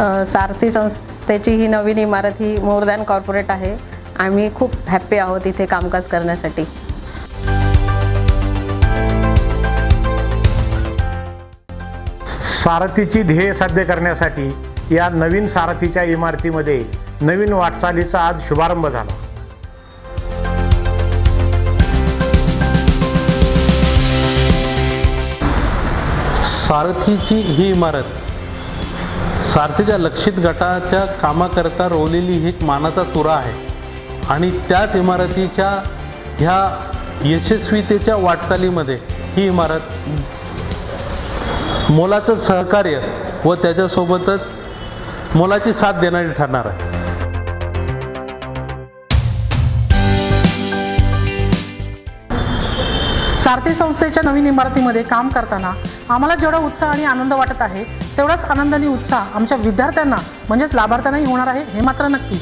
सारथी संस्थेची ही नवीन इमारत ही more than corporate आहे. आम्ही खूप हॅप्पी आहोत इथे कामकाज करण्यासाठी. सारथीची ध्येय साध्य करण्यासाठी या नवीन सारथीच्या इमारतीमध्ये नवीन वाटचालीचा आज शुभारंभ झाला. सारथीची ही इमारत सारथीच्या लक्षित गटाच्या कामाकरता रोवलेली ही एक मानाचा तुरा आहे. आणि त्याच इमारतीच्या ह्या यशस्वीतेच्या वाटचालीमध्ये ही इमारत मोलाचं सहकार्य व त्याच्यासोबतच मोलाची साथ देणारी ठरणार आहे. सारथी संस्थेच्या नवीन इमारतीमध्ये काम करताना आम्हाला जेवढा उत्साह आणि आनंद वाटत आहे तेवढाच आनंद आणि उत्साह आमच्या विद्यार्थ्यांना म्हणजेच लाभार्थ्यांनाही होणार आहे हे मात्र नक्की.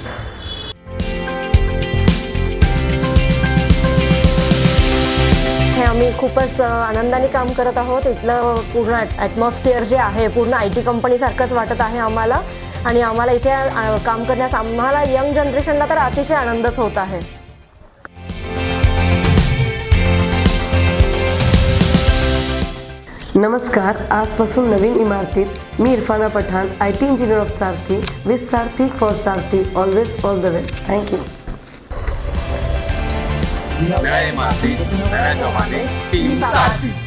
हे आम्ही खूपच आनंदाने काम करत आहोत. इथलं पूर्ण ॲटमॉस्फिअर जे आहे पूर्ण आय टी कंपनीसारखंच वाटत आहे आम्हाला. आणि आम्हाला इथे काम करण्यास आम्हाला यंग जनरेशनला तर अतिशय आनंदच होत आहे. नमस्कार आजपासून नवीन इमारतीत मी Irfana Pathan I T engineer of Sarathi with Sarathi for Sarathi always all the best thank you Shahu विचारांना देऊया